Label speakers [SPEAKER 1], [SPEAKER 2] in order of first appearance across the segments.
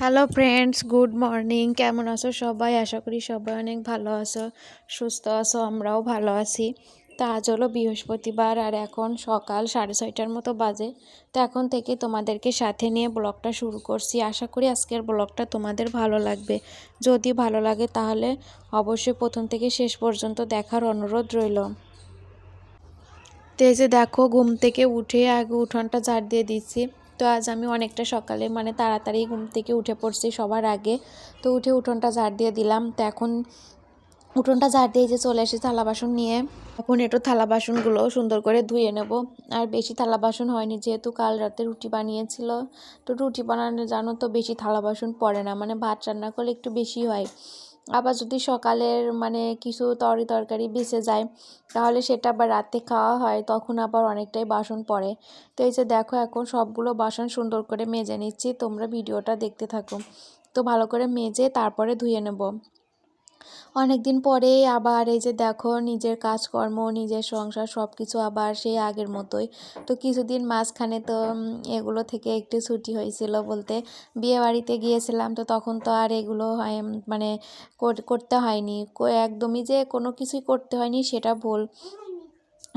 [SPEAKER 1] Hello friends good morning কেমন আছো সবাই? আশা করি সবাই অনেক ভালো আছো, সুস্থ আছো, আমরাও ভালো আছি। তা আজ হলো বৃহস্পতিবার আর এখন সকাল সাড়ে ছয়টার মতো বাজে। তো এখন থেকে তোমাদেরকে সাথে নিয়ে ব্লগটা শুরু করছি। আশা করি আজকের ব্লগটা তোমাদের ভালো লাগবে। যদি ভালো লাগে তাহলে অবশ্যই প্রথম থেকে শেষ পর্যন্ত দেখার অনুরোধ রইল। তো এই যে দেখো, ঘুম থেকে উঠে আগে উঠোনটা ঝাড় দিয়ে দিচ্ছি। তো আজ আমি অনেকটা সকালে মানে তাড়াতাড়ি ঘুম থেকে উঠে পড়ছি সবার আগে। তো উঠে উঠোনটা ঝাড় দিয়ে দিলাম। তো এখন উঠোনটা ঝাড় দিয়ে যে চলে এসে থালা বাসন নিয়ে। এখন একটু থালা বাসনগুলো সুন্দর করে ধুয়ে নেব। আর বেশি থালা বাসন হয়নি, যেহেতু কাল রাতে রুটি বানিয়েছিল। তো রুটি বানানো জানো তো বেশি থালা বাসন পড়ে না মানে ভাত রান্না করলে একটু বেশি হয়। আবার যদি সকালের মানে কিছু তরি তরকারি বেঁচে যায়, তাহলে সেটা আবার রাতে খাওয়া হয়, তখন আবার অনেকটাই বাসন পড়ে। তো এই যে দেখো এখন সবগুলো বাসন সুন্দর করে মেজে নিচ্ছি, তোমরা ভিডিওটা দেখতে থাকো। তো ভালো করে মেজে তারপরে ধুয়ে নেব। অনেক দিন পরে আবার এই যে দেখো নিজের কাজকর্ম, নিজের সংসার সব কিছু আবার সেই আগের মতোই। তো কিছুদিন মাঝখানে তো এগুলো থেকে একটু ছুটি হয়েছিল বলতে বিয়ে বাড়িতে গিয়েছিলাম তো তখন তো আর এগুলো মানে করতে হয়নি। একদমই যে কোনো কিছুই করতে হয়নি সেটা ভুল।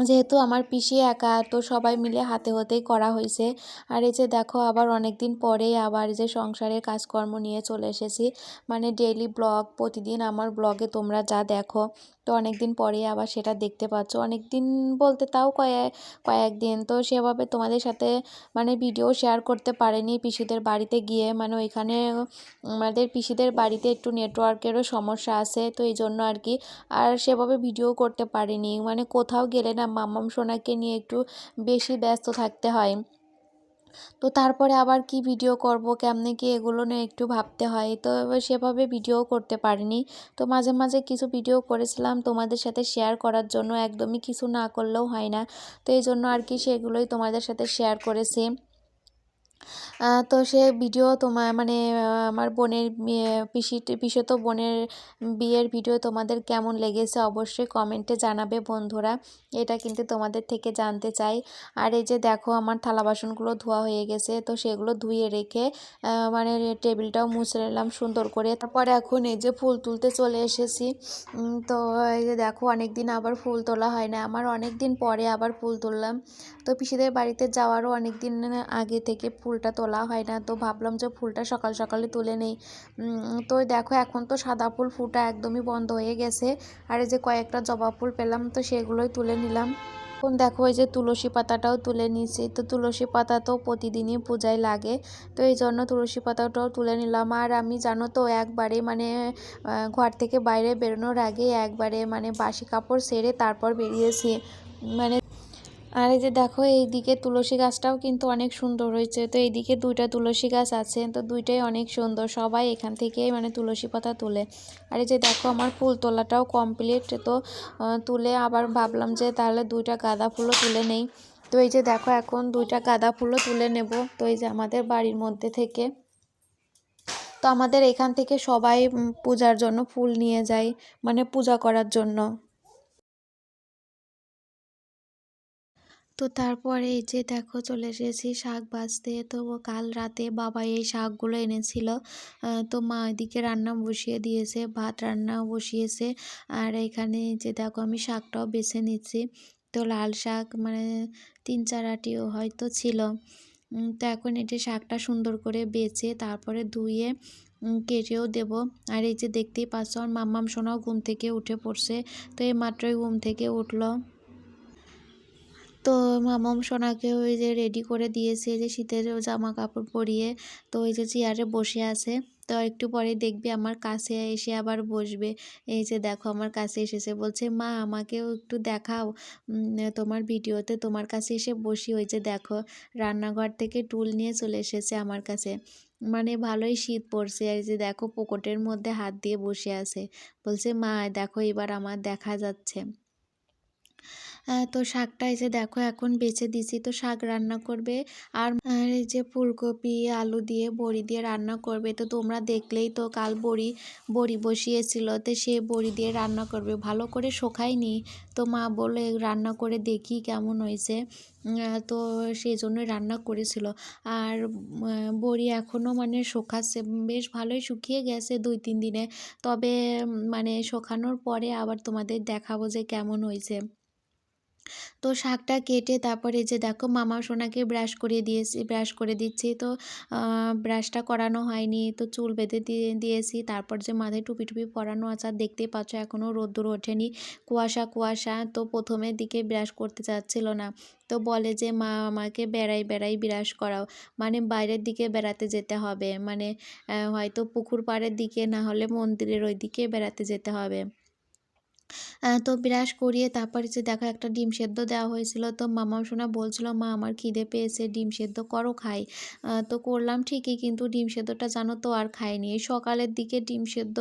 [SPEAKER 1] যেহেতু আমার পিসি একা, তো সবাই মিলে হাতে হতেই করা হয়েছে। আর এই যে দেখো, আবার অনেক দিন পরে আবার যে সংসারের কাজকর্ম নিয়ে চলে এসেছি। মানে ডেইলি ব্লগ প্রতিদিন আমার ব্লগে তোমরা যা দেখো। তো অনেক দিন পরে আবার সেটা দেখতে পাচ্ছ। অনেক দিন বলতে তাও কয়েক কয়েকদিন তো সেভাবে তোমাদের সাথে মানে ভিডিও শেয়ার করতে পারেনি পিসিদের বাড়িতে গিয়ে। মানে ওইখানে আমাদের পিসিদের বাড়িতে একটু নেটওয়ার্কেরও সমস্যা আছে, তো এই জন্য আর কি আর সেভাবে ভিডিও করতে পারিনি। মানে কোথাও গেলে না মাম্মাম সোনাকে নিয়ে একটু বেশি ব্যস্ত থাকতে হয়। তো তারপরে আবার কি ভিডিও করব, কেমনে কি এগুলো নিয়ে একটু ভাবতে হয়, তো সেভাবে ভিডিও করতে পারিনি। তো মাঝে মাঝে কিছু ভিডিও করেছিলাম তোমাদের সাথে শেয়ার করার জন্য, একদমই কিছু না করলেও হয় না। তো এই জন্য আর কি সেগুলোই তোমাদের সাথে শেয়ার করেছি। তো সে ভিডিও তোমার মানে আমার বোনের পিসি পিসতো বোনের বিয়ের ভিডিও তোমাদের কেমন লেগেছে অবশ্যই কমেন্টে জানাবে বন্ধুরা। এটা কিন্তু তোমাদের থেকে জানতে চাই। আর এই যে দেখো আমার থালা বাসনগুলো ধোয়া হয়ে গেছে, তো সেগুলো ধুয়ে রেখে মানে টেবিলটাও মুছে নিলাম সুন্দর করে। তারপরে এখন এই যে ফুল তুলতে চলে এসেছি। তো এই যে দেখো অনেক দিন আবার ফুল তোলা হয় না, আমার অনেক দিন পরে আবার ফুল তুললাম। তো পিসিদের বাড়িতে যাওয়ারও অনেক দিন আগে থেকে ফুলটা তোলা হয় না। তো ভাবলাম যে ফুলটা সকাল সকালে তুলে নেই। তো দেখো এখন তো সাদা ফুল ফুটা একদমই বন্ধ হয়ে গেছে। আর এই যে কয়েকটা জবা ফুল পেলাম, তো সেগুলোই তুলে নিলাম। এখন দেখো এই যে তুলসী পাতাটাও তুলে নিয়েছি। তো তুলসী পাতা তো প্রতিদিনই পূজায় লাগে। তো এই জন্য তুলসী পাতাটাও তুলে নিলাম। আর আমি জানো তো, একবারে মানে ঘর থেকে বাইরে বেরোনোর আগে একবারে মানে বাসি কাপড় সেরে তারপর বেরিয়েছি। মানে আর এই যে দেখো, এইদিকে তুলসী গাছটাও কিন্তু অনেক সুন্দর হয়েছে। তো এইদিকে দুইটা তুলসী গাছ আছে, তো দুইটাই অনেক সুন্দর। সবাই এখান থেকে মানে তুলসী পাতা তোলে। আর এই যে দেখো, আমার ফুল তোলাটাও কমপ্লিট তো তুলে আবার ভাবলাম যে তাহলে দুইটা গাঁদা ফুলও তুলে নেই। তো এই যে দেখো, এখন দুইটা গাঁদা ফুলও তুলে নেব। তো এই যে আমাদের বাড়ির মধ্যে থেকে। তো আমাদের এখান থেকে সবাই পূজার জন্য ফুল নিয়ে যায় মানে পূজা করার জন্য। তো তারপরে এই যে দেখো চলে এসেছি শাক বাজতে তো কাল রাতে বাবা এই শাকগুলো এনেছিল। তো মা এদিকে রান্না বসিয়ে দিয়েছে, ভাত রান্না বসিয়েছে। আর এখানে যে দেখো আমি শাকটাও বেছে নিচ্ছি। তো লাল শাক মানে তিন চার আটিও হয়তো ছিল। তো এখন এটি শাকটা সুন্দর করে বেছে তারপরে ধুয়ে কেটেও দেব। আর এই যে দেখতেই পাচ্ছ, আমার মাম্মাম সোনাও ঘুম থেকে উঠে পড়ছে। তো এই মাত্রই ঘুম থেকে উঠল। তো মামাম সোনাকে ওই যে রেডি করে দিয়েছে যে শীতের জামা কাপড় পরিয়ে। তো ওই যে চেয়ারে বসে আছে। তো একটু পরে দেখবে আমার কাছে এসে আবার বসবে। এই যে দেখো আমার কাছে এসেছে। বলছে, মা, আমাকেও একটু দেখাও। তোমার ভিডিওতে তোমার কাছে এসে বসি। ওই যে দেখো রান্নাঘর থেকে টুল নিয়ে চলে এসেছে আমার কাছে। মানে ভালোই শীত পড়ছে। আর যে দেখো পকেটের মধ্যে হাত দিয়ে বসে আছে। বলছে, মা, দেখো এবার আমার দেখা যাচ্ছে। তো শাকটা এই যে দেখো এখন বেছে দিছি, তো শাক রান্না করবে। আর এই যে ফুলকপি, আলু দিয়ে, বড়ি দিয়ে রান্না করবে। তো তোমরা দেখলেই তো কাল বড়ি বড়ি বসিয়েছিল, তো সে বড়ি দিয়ে রান্না করবে। ভালো করে শোকায়নি। তো মা বলে রান্না করে দেখি কেমন হয়েছে। তো সেই জন্যই রান্না করেছিল। আর বড়ি এখনও মানে শোকাচ্ছে। বেশ ভালোই শুকিয়ে গেছে দুই, তিন দিনে। তবে মানে শোকানোর পরে আবার তোমাদের দেখাবো যে কেমন হয়েছে। তো শাকটা কেটে তারপরে যে দেখো মামা সোনাকে ব্রাশ করিয়ে দিয়েছি ব্রাশ করে দিচ্ছি। তো ব্রাশটা করানো হয়নি। তো চুল বেঁধে দিয়ে, দিয়েছি। তারপর যে মাথায় টুপি টুপি পরানো আছে, আর দেখতেই পাচ্ছ এখনও রোদ্দুর ওঠেনি। কুয়াশা কুয়াশা। তো প্রথমের দিকে ব্রাশ করতে চাচ্ছিল না। তো বলে যে, মা, আমাকে বেড়াই বেড়াই ব্রাশ করাও। মানে বাইরের দিকে বেড়াতে যেতে হবে। মানে হয়তো পুকুর পাড়ের দিকে, না হলে মন্দিরের ওই দিকে বেড়াতে যেতে হবে। তো ব্রাশ করিয়ে তারপরে যে দেখো একটা ডিম সেদ্ধ দেওয়া হয়েছিল, তো মামা সোনা বলছিল, মা, আমার খিদে পেয়েছে, ডিম সেদ্ধ করো, খাই। তো করলাম ঠিকই, কিন্তু ডিম সেদ্ধটা জানো তো আর খাইনি। এই সকালের দিকে ডিম সেদ্ধ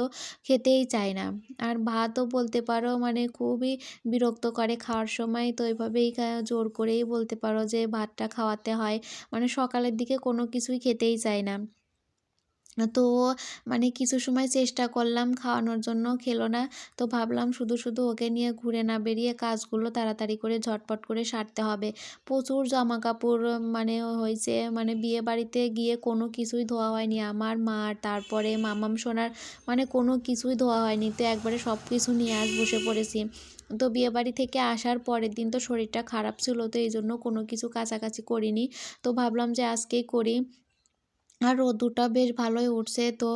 [SPEAKER 1] খেতেই চায় না। আর ভাতও বলতে পারো মানে খুবই বিরক্ত করে খাওয়ার সময়, তো এইভাবেই জোর করেই বলতে পারো যে ভাতটা খাওয়াতে হয়। মানে সকালের দিকে কোনো কিছুই খেতেই চায় না। তো মানে কিছু সময় চেষ্টা করলাম খাওয়ানোর জন্য, খেলো না। তো ভাবলাম শুধু শুধু ওকে নিয়ে ঘুরে না বেরিয়ে কাজগুলো তাড়াতাড়ি করে ঝটপট করে সারতে হবে। প্রচুর জামা কাপড় মানে হয়েছে মানে বিয়ে বাড়িতে গিয়ে কোনো কিছুই ধোয়া হয়নি। আমার মার তারপরে মামাম সোনার মানে কোনো কিছুই ধোয়া হয়নি। তো একবারে সব কিছু নিয়ে আস বসে পড়েছি। তো বিয়েবাড়ি থেকে আসার পরের দিন তো শরীরটা খারাপ ছিল, তো এই জন্য কোনো কিছু কাছাকাছি করিনি। তো ভাবলাম যে আজকেই করি। আর রোদ্দুরটা বেশ ভালোই উঠছে। তো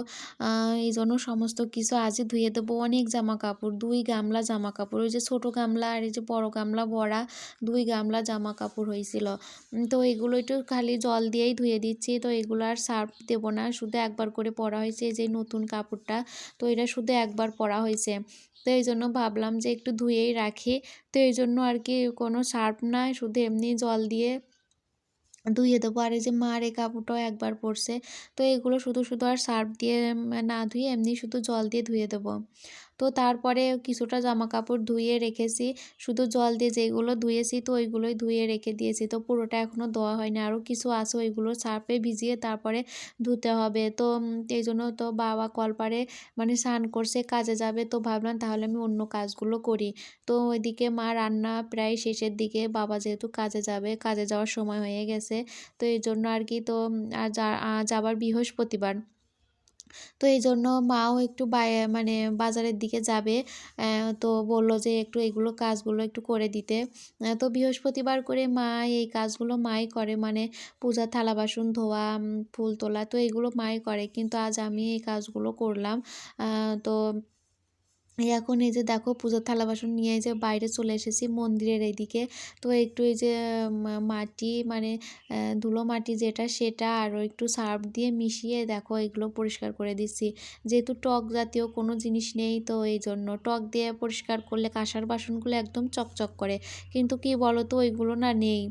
[SPEAKER 1] এই জন্য সমস্ত কিছু আজই ধুয়ে দেবো। অনেক জামা কাপড় দুই গামলা জামা কাপড় ওই যে ছোটো গামলা আর এই যে বড়ো গামলা ভরা দুই গামলা জামা কাপড় হয়েছিল তো এগুলো একটু খালি জল দিয়েই ধুয়ে দিচ্ছি। তো এগুলো আর সার্ফ দেবো না, শুধু একবার করে পরা হয়েছে এই যে নতুন কাপড়টা। তো এটা শুধু একবার পরা হয়েছে। তো এই জন্য ভাবলাম যে একটু ধুয়েই রাখি। তো এই জন্য আর কি কোনো সার্ফ না শুধু এমনি জল দিয়ে ধুয়ে দেবো। আর এই যে মার এই কাপড়টাও একবার পরছে। তো এগুলো শুধু শুধু আর সার্ফ দিয়ে না ধুয়ে এমনি শুধু জল দিয়ে ধুয়ে দেবো। তো তারপরে কিছুটা জামা কাপড় ধুয়ে রেখেছি। শুধু জল দিয়ে যেগুলো ধুয়েছি, তো ওইগুলোই ধুয়ে রেখে দিয়েছি। তো পুরোটা এখনও ধোয়া হয়নি। আরও কিছু আছে ওইগুলো সার্ফে ভিজিয়ে তারপরে ধুতে হবে। তো এই জন্য তো বাবা কলপারে মানে স্নান করছে, কাজে যাবে। তো ভাবলাম তাহলে আমি অন্য কাজগুলো করি। তো ওইদিকে মা রান্না প্রায় শেষের দিকে, বাবা যেহেতু কাজে যাবে, কাজে যাওয়ার সময় হয়ে গেছে। তো এই জন্য আর কি, তো যাবার বৃহস্পতিবার। তো এই জন্য মাও একটু মানে বাজারের দিকে যাবে তো বলল যে একটু এগুলো কাজগুলো একটু করে দিতে। তো বৃহস্পতিবার করে মা এই কাজগুলো মাই করে মানে পূজা, থালা বাসন, ধোয়া ফুল তোলা, তো এগুলো মাই করে। কিন্তু আজ আমি এই কাজগুলো করলাম তো এখন এই যে দেখো পুজোর থালা বাসন নিয়ে যে বাইরে চলে এসেছি মন্দিরের এইদিকে। তো একটু এই যে মাটি মানে ধুলো মাটি যেটা সেটা আরও একটু সার্ফ দিয়ে মিশিয়ে দেখো এগুলো পরিষ্কার করে দিচ্ছি। যেহেতু টক জাতীয় কোনো জিনিস নেই তো এই জন্য টক দিয়ে পরিষ্কার করলে কাঁসার বাসনগুলো একদম চকচক করে। কিন্তু কি বলো তো ওইগুলো না নেই।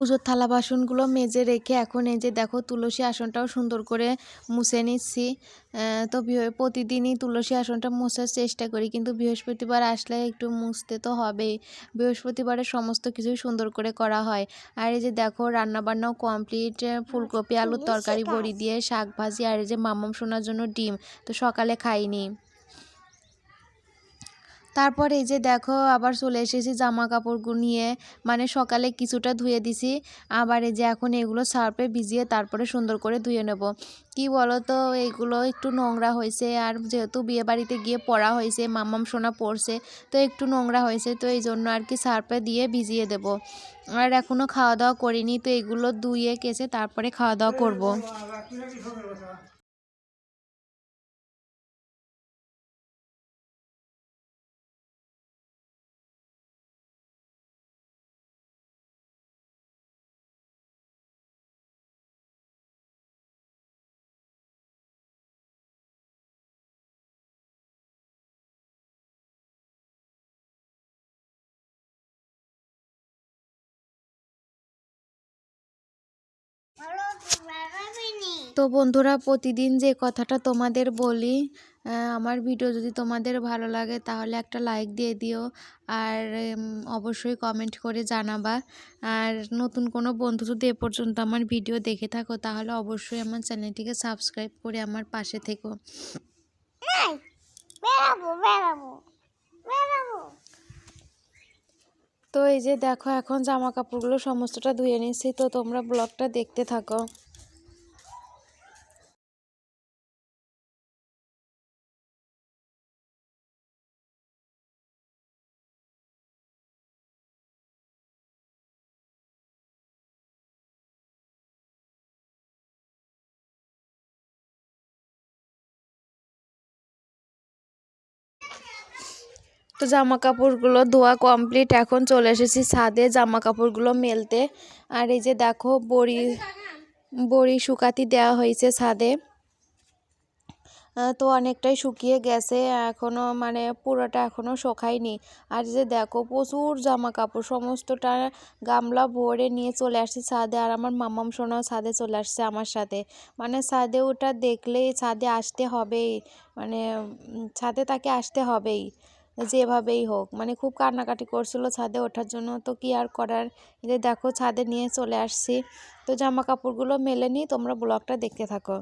[SPEAKER 1] পুজোর থালা বাসনগুলো মেজে রেখে এখন এই যে দেখো তুলসী আসনটাও সুন্দর করে মুছে নিচ্ছি। তো প্রতিদিনই তুলসী আসনটা মুছার চেষ্টা করি কিন্তু বৃহস্পতিবার আসলে একটু মুছতে তো হবেই। বৃহস্পতিবারে সমস্ত কিছুই সুন্দর করে করা হয়। আর এই যে দেখো রান্নাবান্নাও কমপ্লিট ফুলকপি আলুর তরকারি বড়ি দিয়ে শাক ভাজি আর এই যে মামাম শোনার জন্য ডিম তো সকালে খাইনি। তারপর এই যে দেখো আবার চলে এসেছি জামা কাপড় নিয়ে। মানে সকালে কিছুটা ধুয়ে দিছি। আবার এই যে এখন এগুলো সার্ফে ভিজিয়ে তারপরে সুন্দর করে ধুয়ে নেব। কি বলো তো এইগুলো একটু নোংরা হয়েছে। আর যেহেতু বিয়ে বাড়িতে গিয়ে পড়া হয়েছে মামাম সোনা পড়ছে, তো একটু নোংরা হয়েছে, তো এই জন্য আর কি সার্ফে দিয়ে ভিজিয়ে দেব। আর এখনও খাওয়া দাওয়া করিনি, তো এগুলো ধুয়ে কেসে তারপরে খাওয়া দাওয়া করব। তো বন্ধুরা, প্রতিদিন যে কথাটা তোমাদের বলি আমার ভিডিও যদি তোমাদের ভালো লাগে তাহলে একটা লাইক দিয়ে দিও আর অবশ্যই কমেন্ট করে জানাবা। আর নতুন কোনো বন্ধু যদি এ পর্যন্ত আমার ভিডিও দেখে থাকো তাহলে অবশ্যই আমার চ্যানেলটিকে সাবস্ক্রাইব করে আমার পাশে থেকো।
[SPEAKER 2] বেড়াবো বেড়াবো বেড়াবো।
[SPEAKER 1] তো এই যে দেখো এখন জামা কাপড়গুলো সমস্তটা ধুয়ে নিচ্ছি তো তোমরা ব্লগটা দেখতে থাকো। তো জামা কাপড়গুলো ধোয়া কমপ্লিট, এখন চলে এসেছি ছাদে জামা কাপড়গুলো মেলতে। আর এই যে দেখো বড়ি বড়ি শুকাতি দেওয়া হয়েছে ছাদে। তো অনেকটাই শুকিয়ে গেছে, এখনও মানে পুরোটা এখনও শুকায়নি। আর যে দেখো প্রচুর জামা কাপড় সমস্তটা গামলা ভরে নিয়ে চলে আসছি ছাদে। আর আমার মামাম সোনাও ছাদে চলে আসছে আমার সাথে। মানে ছাদে ওটা দেখলেই ছাদে আসতে হবেই মানে ছাদে তাকে আসতে হবেই। যেভাবেই হোক মানে খুব কান্নাকাটি করছিল ছাদে ওঠার জন্য। তো কি আর করার? যে দেখো, ছাদে নিয়ে চলে আসছি। তো জামা কাপড়গুলো মেলে নিই তোমরা ব্লগটা দেখতে থাকো।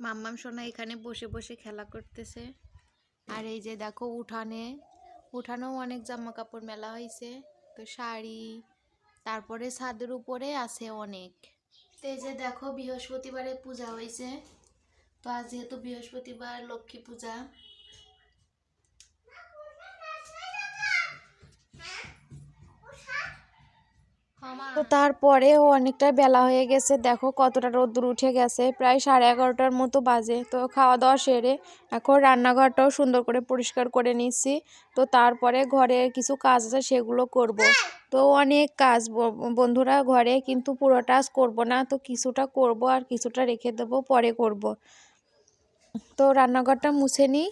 [SPEAKER 1] মাম্মাম সোনা এখানে বসে বসে খেলা করতেছে। আর এই যে দেখো উঠানে, উঠানেও অনেক জামা কাপড় মেলা হয়েছে। তো শাড়ি, তারপরে ছাদের উপরে আছে অনেক। তো এই যে দেখো বৃহস্পতিবারে পূজা হয়েছে। তো আজ যেহেতু বৃহস্পতিবার, লক্ষ্মী পূজা তো তারপরেও অনেকটা বেলা হয়ে গেছে। দেখো কতটা রোদ্দুর উঠে গেছে। প্রায় সাড়ে এগারোটার মতো বাজে। তো খাওয়া দাওয়া সেরে এখন রান্নাঘরটাও সুন্দর করে পরিষ্কার করে নিচ্ছি। তো তারপরে ঘরে কিছু কাজ আছে সেগুলো করব। তো অনেক কাজ বন্ধুরা ঘরে কিন্তু পুরোটা করব না। তো কিছুটা করব আর কিছুটা রেখে দেবো, পরে করব। তো রান্নাঘরটা মুছে নিই।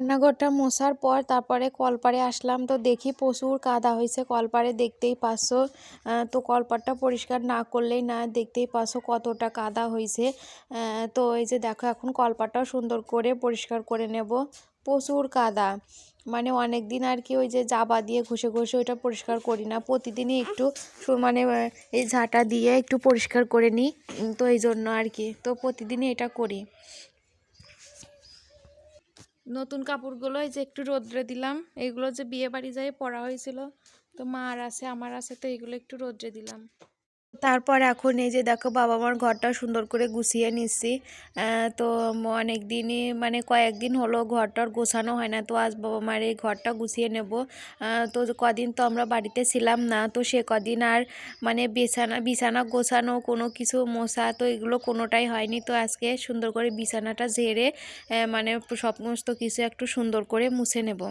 [SPEAKER 1] রান্নাঘরটা মোছার পর তারপরে কলপাড়ে আসলাম। তো দেখি প্রচুর কাদা হয়েছে কলপাড়ে দেখতেই পাচ্ছ। তো কলপাড়টা পরিষ্কার না করলেই না দেখতেই পাচ্ছ কতটা কাদা হয়েছে। তো এই যে দেখো, এখন কলপাড়টাও সুন্দর করে পরিষ্কার করে নেব। প্রচুর কাদা। মানে অনেক দিন আর কি ওই যে জাবা দিয়ে ঘষে ঘষে ওইটা পরিষ্কার করি না। প্রতিদিনই একটু মানে এই ঝাঁটা দিয়ে একটু পরিষ্কার করে নিই। তো এই জন্য আর কি। তো প্রতিদিনই এটা করি। নতুন কাপড়গুলো যে একটু রোদ্রে দিলাম, এগুলো যে বিয়ে বাড়ি যাই পরা হয়েছিল, তো মার আছে, আমার আছে, তো এগুলো একটু রোদ্রে দিলাম। তারপর এখন এই যে দেখো বাবা মার ঘরটা সুন্দর করে গুছিয়ে নিচ্ছি। তো অনেক দিনই মানে কয়েকদিন হলো ঘরটার গোছানো হয় না, তো আজ বাবা মার এই ঘরটা গুছিয়ে নেব। তো কদিন তো আমরা বাড়িতে ছিলাম না, তো সে কদিন আর মানে বিছানা বিছানা গোছানো, কোনো কিছু মোছা, তো এগুলো কোনোটাই হয়নি। তো আজকে সুন্দর করে বিছানাটা ঝেড়ে মানে সমস্ত কিছু একটু সুন্দর করে মুছে নেব।